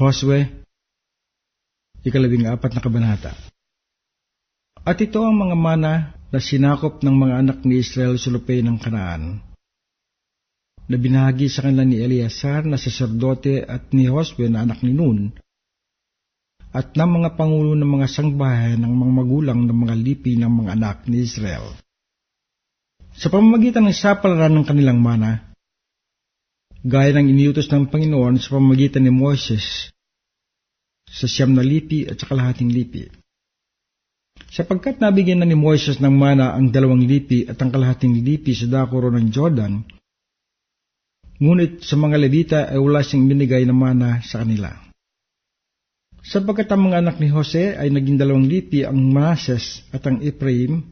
Josue, ikalabing apat na kabanata. At ito ang mga mana na sinakop ng mga anak ni Israel sa lupay ng Kanaan, na binahagi sa kanila ni Eleazar na saserdote at ni Josue na anak ni Nun, at ng mga pangulo ng mga sangbahay ng mga magulang ng mga lipi ng mga anak ni Israel. Sa pamamagitan ng sapalaran ng kanilang mana, gaya ng iniutos ng Panginoon sa pamamagitan ni Moses sa siyam na lipi at sa kalahating lipi. Sapagkat nabigyan na ni Moses ng mana ang dalawang lipi at ang kalahating lipi sa dakoro ng Jordan, ngunit sa mga Levita ay wala siyang binigay na mana sa kanila. Sapagkat ang mga anak ni Jose ay naging dalawang lipi ang Manases at ang Ephraim,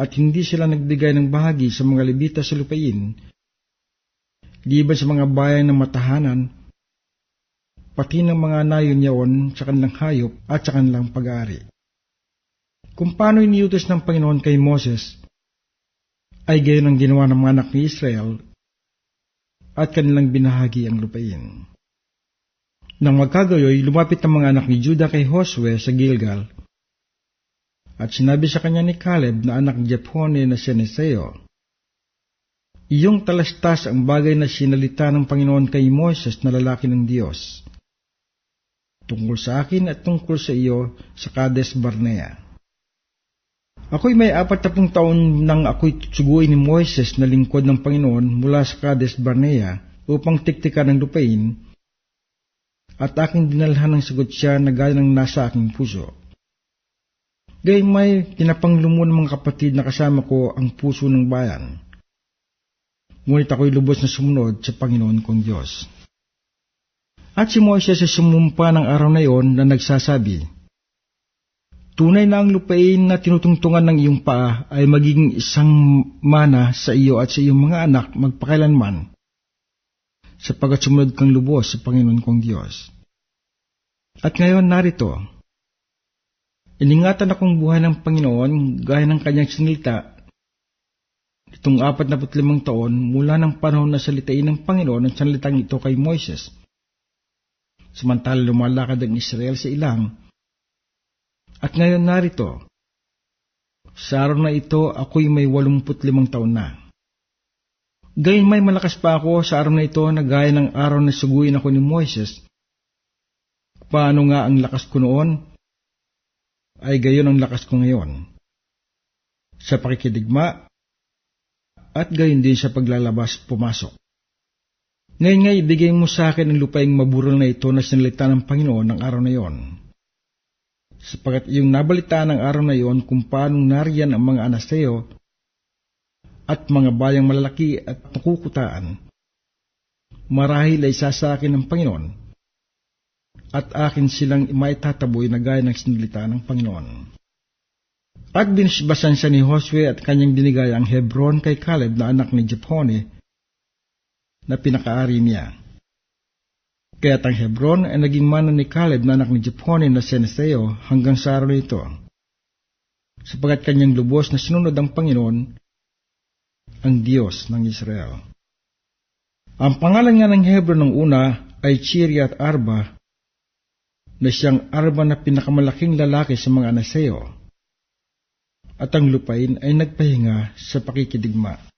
at hindi sila nagbigay ng bahagi sa mga Levita sa lupain, liban sa mga bayan ng matahanan, pati ng mga nayon yaon sa kanilang hayop at sa kanilang pag-aari. Kung paano iniutos ng Panginoon kay Moses, ay gayon ang ginawa ng mga anak ni Israel at kanilang binahagi ang lupain. Nang magkagayoy, lumapit ang mga anak ni Judah kay Josue sa Gilgal, at sinabi sa kanya ni Caleb na anak ni Jephone na Seneseo, Iyong talastas ang bagay na sinalita ng Panginoon kay Moses na lalaki ng Diyos, tungkol sa akin at tungkol sa iyo sa Kades Barnea. Ako'y may apat na taon nang ako'y suguin ni Moises na lingkod ng Panginoon mula sa Kades Barnea upang tiktikan ng lupain at aking dinalhan ng sagot siya na gaya ng nasa aking puso. Gayong may pinapanglumo ng mga kapatid na kasama ko ang puso ng bayan. Ngunit ako'y lubos na sumunod sa Panginoon kong Diyos. At si Moises ay sumumpa ng araw na iyon na nagsasabi, Tunay na ang lupain na tinutungtungan ng iyong paa ay magiging isang mana sa iyo at sa iyong mga anak magpakailanman sapagat sumunod kang lubos sa Panginoon kong Diyos. At ngayon narito, iningatan akong buhay ng Panginoon gaya ng kanyang sinilita itong apat na limang taon mula ng panahon na salitain ng Panginoon ang salitang ito kay Moises. Samantala lumalakad ang Israel sa ilang. At ngayon narito, sa araw na ito ako'y may walumput limang taon na. Gayun may malakas pa ako sa araw na ito na gaya ng araw na suguin ako ni Moises. Paano nga ang lakas ko noon? Ay gayon ang lakas ko ngayon. Sa pakikidigma, at gayon din sa paglalabas pumasok. Ngayon nga ibigay mo sa akin ang lupaing maburol na ito na sinalita ng Panginoon ng araw na iyon. Sapagat iyong nabalita ng araw na iyon kung paanong nariyan ang mga anaseo at mga bayang malalaki at pakukutaan. Marahil ay sasakin ng Panginoon at akin silang maitataboy na gaya ng sinilita ng Panginoon. At binisbasan siya ni Josue at kanyang dinigay ang Hebron kay Caleb na anak ni Jephone na pinakaari niya. Kaya't ang Hebron ay naging mana ni Caleb na anak ni Jephone na Seneseo hanggang sa araw ito. Sapagat kanyang lubos na sinunod ang Panginoon, ang Diyos ng Israel. Ang pangalan nga ng Hebron ng una ay Chiriat Arba, na siyang Arba na pinakamalaking lalaki sa mga anaseo, at ang lupain ay nagpahinga sa pakikidigma.